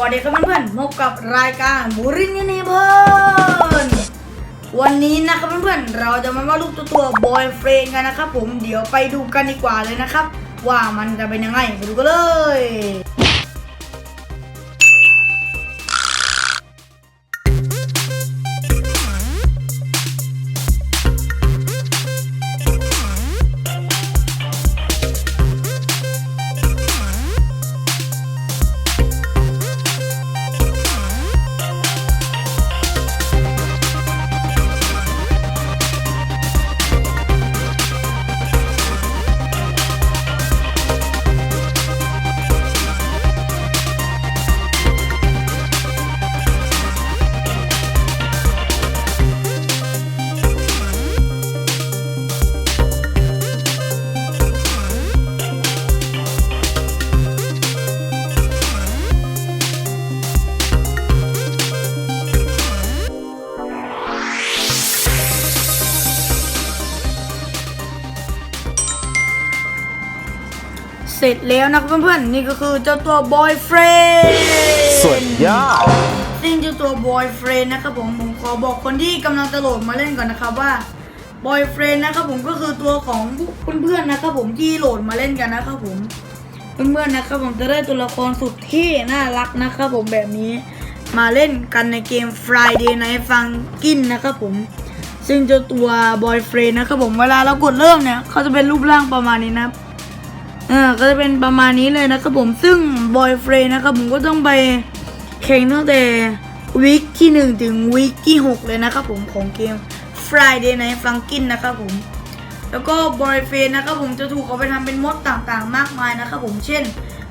วัสดีครับเพื่อนๆพบกับรายการบูรินนี่เพื่อนวันนี้นะครับเพื่อนๆเราจะมาว่าดรูปตัวตัวบอยเฟรนกันนะครับผมเดี๋ยวไปดูกันดีกว่าเลยนะครับ ว่ามันจะเป็นยังไงไปดูกันเลย เสร็จแล้วนะครับเพื่อนๆ นี่ก็คือเจ้าตัวบอยเฟรนสุดยอดซึ่งเจ้าตัวบอยเฟรนนะครับผมผมขอบอกคนที่กำลังจะโหลดมาเล่นก่อนนะครับว่าบอยเฟรนนะครับผมก็คือตัวของเพื่อนๆนะครับผมที่โหลดมาเล่นกันนะครับผมเพื่อนๆนะครับผมจะได้ตัวละครสุดที่น่ารักนะครับผมแบบนี้มาเล่นกันในเกม Friday Night Funkin นะครับผม ซึ่งเจ้าตัวบอยเฟรนนะครับผมเวลาเรากดเริ่มเนี่ย เขาจะเป็นรูปร่างประมาณนี้นะครับ อ่าก็จะเป็นประมาณนี้เลยนะครับผมซึ่งบอยเฟรนนะครับผมก็ต้องไปแข่งตั้งแต่วีคที่ 1 ถึงวีคที่ 6 เลยนะครับผมของเกม Friday Night Funkin นะครับผม แล้วก็บอยเฟรนนะครับผมจะถูกเอาไปทำเป็นมดต่างๆ มากมายนะครับผมเช่น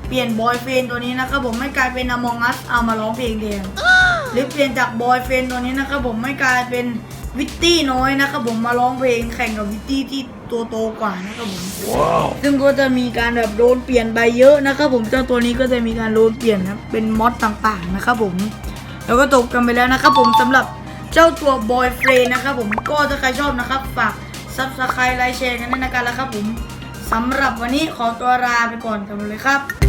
เปลี่ยนบอยเฟรนตัวนี้นะครับผมให้กลายเป็น Among Us เอามาร้องเพลงแทนหรือเปลี่ยนจากบอยเฟรนตัวนี้นะครับผมไม่กลายเป็น วิตตี้น้อยนะครับผมมาร้องเพลงแข่งกับวิตตี้ที่ตัวโตกว่านะครับผมซึ่งก็จะมีการแบบโดนเปลี่ยนไปเยอะนะครับผมเจ้าตัวนี้ก็จะมีการโดนเปลี่ยนนะเป็นมอดต่างๆนะครับผม แล้วก็จบกันไปแล้วนะครับผมสำหรับเจ้าตัวบอยเฟรนนะครับผมก็ถ้าใครชอบนะครับฝากซับสไครต์ไลค์แชร์กันด้วยนะครับแล้วครับผมสำหรับวันนี้ขอตัวลาไปก่อนกันเลยครับ